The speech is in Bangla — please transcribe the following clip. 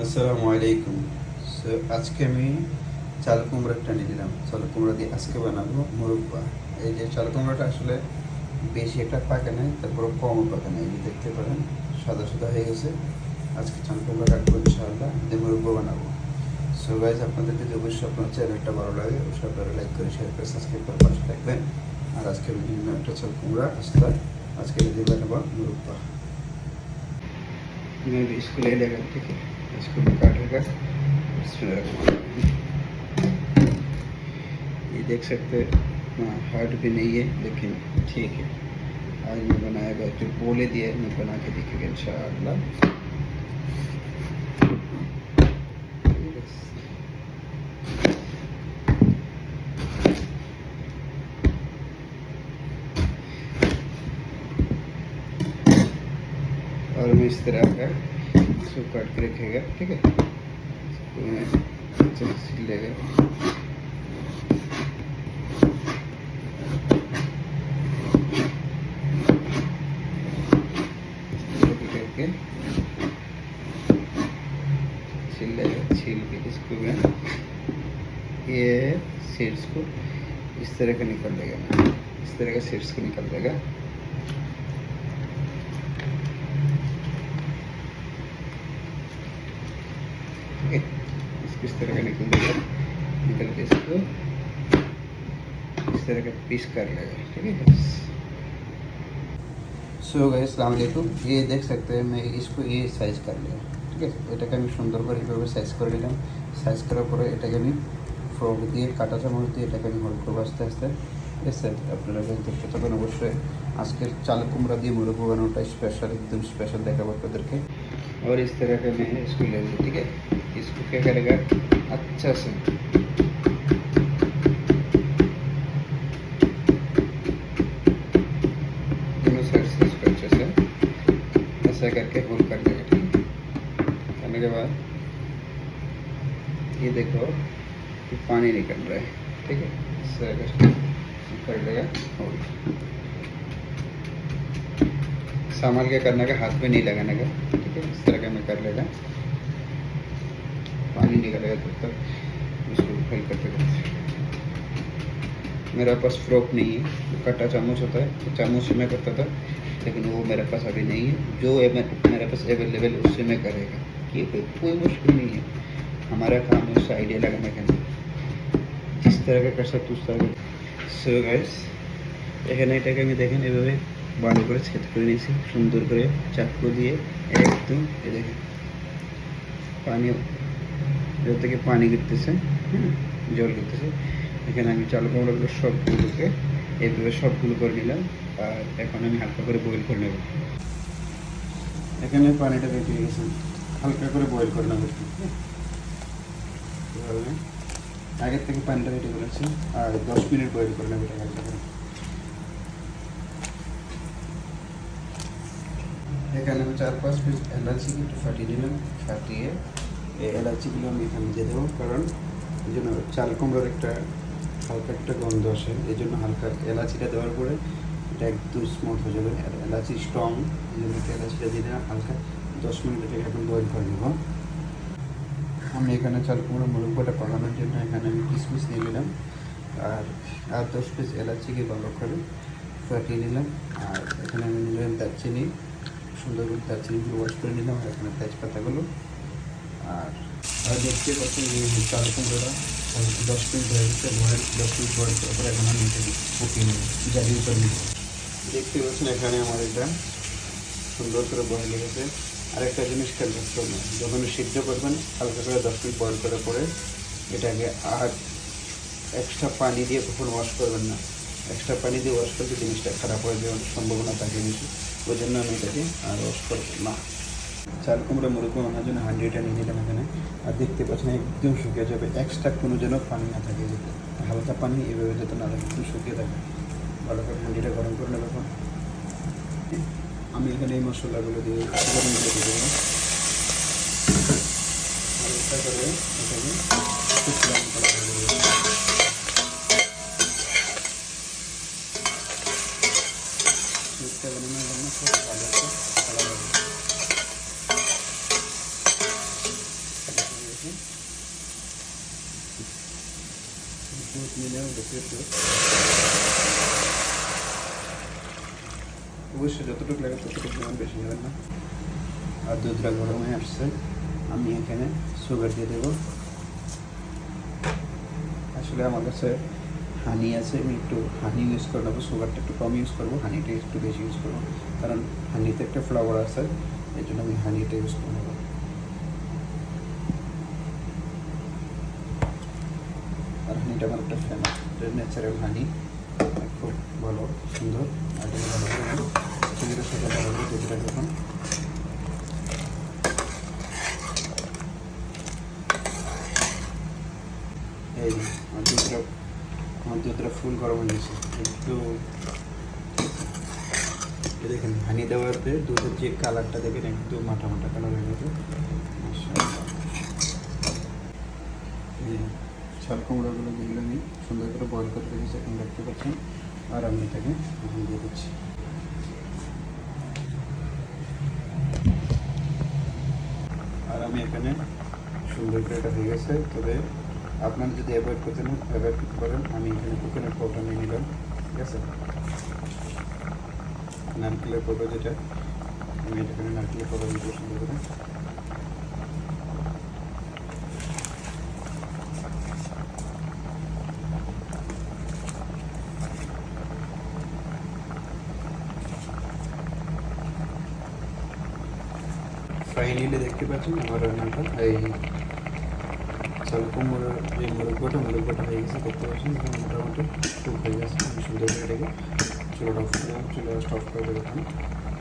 আসসালামু আলাইকুম। সো আজকে আমি চাল কুমড়াটা নিলাম। চাল কুমড়া দিয়ে আজকে বানাবো মুরব্বা। এই যে চাল কুমড়াটা আসলে বেশি একটা পাকে নাই তারপর কম পাকে নাই যে দেখতে পারেন, সাদা সাদা হয়ে গেছে। আজকে চাল কুমড়া কাটবো ইনশাআল্লাহ, দিয়ে মুরব্বা বানাবো। সো গাইজ আপনাদের যদি অবশ্যই আপনার চ্যানেলটা ভালো লাগে, অবশ্যই আপনারা লাইক করে শেয়ার করে সাবস্ক্রাইব করে পাশে থাকবেন। আর আজকে বিভিন্ন একটা চাল কুমড়া আস্তা আজকে দিয়ে বানাবো মুরব্বা। স্কুলে থেকে इसको भी काटेगा ये देख सकते हैं हाँ हार्ड भी नहीं है, लेकिन ठीक है। आज मैं बनाएगा, जो बोले दिए मैं बना के दिखेगा इंशाल्लाह और मैं इस तरह का इसको काट के रखेगा ठीक है। अच्छे सील लेगा छील के इसको मैं ये सीड्स को इस तरह का निकल देगा। इस तरह का सीड्स को निकल देगा। ठीक है इसको इस तरह का निकल देगा निकल के इसको इस तरह का पीस कर लेगा ठीक है সো গাইস আসসালামু আলাইকুম ये देख सकते हैं मैं इसको ये সাইজ कर लिया ঠিক আছে এটাকে আমি সুন্দর করে এইভাবে সাইজ করে নিলাম সাইজ করার পরে এটাকে আমি ফ্রক দিয়ে কাটা চামচ দিয়ে এটাকে আমি হোল করবো আস্তে আস্তে ঠিক আছে আপনারা যদি দেখতে থাকুন অবশ্যই আজকের চাল কুমড়া দিয়ে মুরগ বানানোটা স্পেশাল একদম স্পেশাল দেখাবো আপনাদেরকে और इस तरह का मैं इसको ले लूँ ठीक है इसको क्या करेगा? अच्छा से। ऐसा करके होल कर देगा, ठीक करने के बाद ये देखो कि पानी निकल रहा है, ठीक है? इस तरह का कर देगा होल। संभाल के करने का? हाथ में नहीं लगाने का, ठीक है? इस तरह का मैं कर लेगा पानी निकलेगा तब तक उसको फिल करते करते मेरा पास फ्रॉक नहीं है वो कटा चामच होता है तो चामच से मैं करता था लेकिन वो मेरे पास अभी नहीं है जो है मैं- मेरे पास अवेलेबल उससे मैं करेगा ये कोई कोई मुश्किल नहीं है हमारा काम है उससे आइडिया लगाने का नहीं जिस तरह का कर सकते उस तरह का सो गाइस এখানে এটাকে আমি দেখেন এভাবে ভালো করে ছেদ করে নিয়েছি সুন্দর করে চাকু দিয়ে একদম এ দেখেন পানি এর থেকে পানি গিরতেছে হ্যাঁ জল গিরতেছে এখানে আমি চাল কুমড়োগুলো সবগুলোকে এইভাবে সবগুলো করে নিলাম, আর এখন আমি হালকা করে বয়েল করে নেব। এখানে পানিটা বেরিয়ে গেছে। হালকা করে বয়েল করে নেব হ্যাঁ? আগের থেকে পানিটা রেডি করেছি, আর দশ মিনিট বয়েল করে নেব এটা হালকা করে। এখানে আমি চার পাঁচ পিস এলাচিকে একটু ফাটিয়ে নিলাম, ফাটিয়ে এলাচিগুলো আমি এখানে দিয়ে দেবো, কারণ এই জন্য চাল কুমড়োর একটা হালকা একটা গন্ধ আসে। এই জন্য হালকা এলাচিটা দেওয়ার পরে এটা একদম স্মুথ হয়ে যাবে। এলাচি স্ট্রং এই জন্য একটা এলাচিটা দিয়ে দিলাম হালকা দশ মিনিট এটাকে এখন বয়েল করে নেব। আমি এখানে চাল কুমড়ো মুরব্বাটা পাকানোর জন্য এখানে আমি কিশমিশ নিয়ে নিলাম। আর আর দশ পিস এলাচিকে ভালো করে ফাটিয়ে নিলাম। আর এখানে আমি নিলাম দারচিনি, সুন্দর করে দারচিনিগুলো ওয়াশ করে নিলাম। আর এখানে তেজপাতাগুলো আর আর দেখতে পাচ্ছেন যে চাল কুমড়োটা দশ মিনিট হয়ে গেছে বয়েল, দশ মিনিট বয়েল করার পরে এখন আমি ফুটিয়ে নেব। জালি করে নেব। দেখতে পাচ্ছেন এখানে আমার এটা সুন্দর করে বয়েল হয়ে গেছে। আরেকটা জিনিস খেয়াল রাখতে হবে, যখন সিদ্ধ করবেন, হালকা করে দশ মিনিট বয়েল করার পরে এটাকে আর এক্সট্রা পানি দিয়ে কখনো ওয়াশ করবেন না। এক্সট্রা পানি দিয়ে ওয়াশ করলে জিনিসটা খারাপ হয়ে যাওয়ার সম্ভাবনা থাকে বেশি। ওই জন্য আমি এটাকে আর ওয়াশ করব না। চাল কুমড়ো মুরগি বানানোর জন্য হান্ড্রেডটা নিয়ে নিলাম এখানে। আর দেখতে পাচ্ছেন, একদম শুকিয়ে যাবে। এক্সট্রা কোনো যেন পানি না থাকে। হালকা পানি, এভাবে যাতে না থাকে একটু শুকিয়ে থাকে। ভালো করে হান্ডিটা গরম করে নেবে এখন। আমি এখানে এই মশলাগুলো দিয়ে গরম করে দিয়ে দেবো। হালকা করে শুকনো করা হবে সুপটা বানানোর জন্য খুব ভালো একটা ভালো লাগে দুধ নিয়ে নেওয়া অবশ্যই যতটুকু লাগে ততটুকু নেবেন বেশি নেবেন না আর দুধটা গরম হয়ে আসছে আমি এখানে সুগার দিয়ে দেবো আসলে আমার কাছে হানি আছে আমি একটু হানি ইউজ করে নেব সুগারটা একটু কম ইউজ করব হানিটা একটু বেশি ইউজ করব কারণ হানিতে একটা ফ্লেভার আছে এই জন্য আমি হানিটা ইউজ করে নেব হানিটা আমার একটা ফেমাস ন্যাচারাল হানি খুব ভালো, সুন্দর। আর এটা আমার ফুল গরম হয়ে গেছে। একটু দেখেন হানি দেওয়াতে দুধের যে কালারটা দেখেন, একটু মাঠা মাঠা কালার হয়ে গেছে। চাল কুমড়োগুলো যেগুলো আমি সুন্দর করে বয়েল করে রেখেছি এখন দেখতে পাচ্ছেন আর আমি এটাকে দিয়ে দিচ্ছি। আর আমি এখানে সুন্দর করে এটা হয়ে গেছে। তবে আপনারা যদি অ্যাভয়েড করতে না অ্যাভয়েড করতে পারেন। আমি এখানে কোকোনাট পাউডার নিয়ে নিলাম, ঠিক আছে? নারকেলের পাউডার যেটা, আমি এখানে নারকেলের পাউডার দিতে সুন্দর করে ఫైనల్లీ దక్కి పచ్చి ఎవరన్నాక అది స్వల్ప మురు మురుగుపట మురుగుపట వేసి కొత్త వచ్చి మొట్టమొదటి టూ ఫ్రై చేసి కొంచెం దగ్గరగా చూడ స్టవ్ పెడతాను